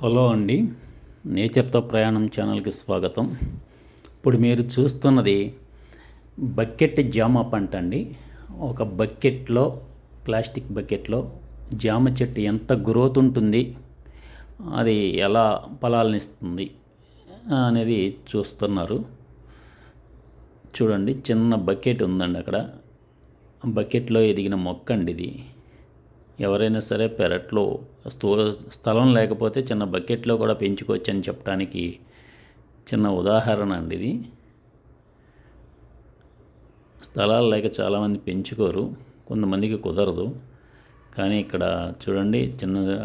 Hello అండి. నేచర్తో ప్రయాణం ఛానల్కి స్వాగతం. ఇప్పుడు మీరు చూస్తున్నది బకెట్ జామ పంట అండి. ఒక బకెట్లో ప్లాస్టిక్ బకెట్లో జామ చెట్టు ఎంత గ్రోత్ ఉంటుంది అది ఎలా ఫలాలనిస్తుంది అనేది చూస్తున్నారు. చూడండి చిన్న బకెట్ ఉందండి అక్కడ. బకెట్లో ఎదిగిన మొక్క అండి ఇది. ఎవరైనా సరే పెరట్లో స్థూ స్థలం లేకపోతే చిన్న బకెట్లో కూడా పెంచుకోవచ్చు అని చెప్పడానికి చిన్న ఉదాహరణ అండి ఇది. స్థలాలు లేక చాలామంది పెంచుకోరు కొంతమందికి కుదరదు. కానీ ఇక్కడ చూడండి చిన్నగా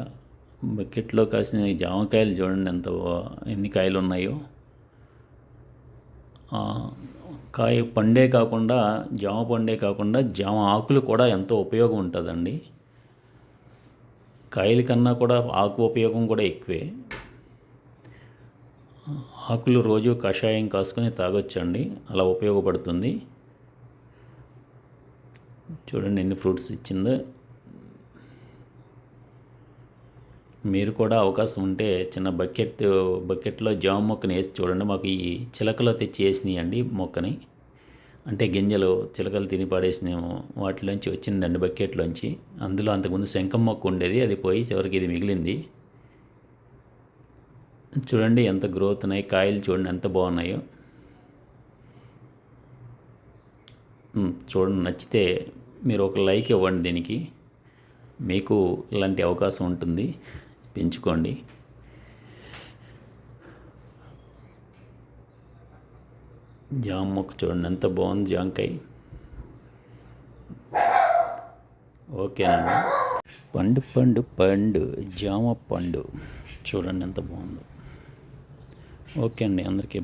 బకెట్లో కాసిన జామకాయలు చూడండి ఎంత ఎన్ని కాయలు ఉన్నాయో. కాయ పండే కాకుండా జామ పండే కాకుండా జామ ఆకులు కూడా ఎంతో ఉపయోగం ఉంటుందండి. కాయల కన్నా కూడా ఆకు ఉపయోగం కూడా ఎక్కువే. ఆకులు రోజు కషాయం కాసుకొని తాగొచ్చండి. అలా ఉపయోగపడుతుంది. చూడండి ఎన్ని ఫ్రూట్స్ ఇచ్చిందో. మీరు కూడా అవకాశం ఉంటే చిన్న బకెట్ బకెట్లో జామ మొక్కని వేసి చూడండి. మాకు ఈ చిలకలో తెచ్చి వేసినాయండి మొక్కని. అంటే గింజలు చిలకలు తిని పడేసిన వాటిలోంచి వచ్చిందండి బకెట్లోంచి అందులో అంతకుముందు శంఖం మొక్క ఉండేది అది పోయి చివరికి ఇది మిగిలింది. చూడండి ఎంత గ్రోత్ ఉన్నాయి కాయలు చూడండి ఎంత బాగున్నాయో. చూడండి నచ్చితే మీరు ఒక లైక్ ఇవ్వండి దీనికి. మీకు ఇలాంటి అవకాశం ఉంటుంది పెంచుకోండి. జామ మొక్క చూడండి ఎంత బాగుంది జామకాయ ఓకేనండి. పండు పండు పండు జామ పండు. చూడండి ఎంత బాగుందో. ఓకే అండి అందరికీ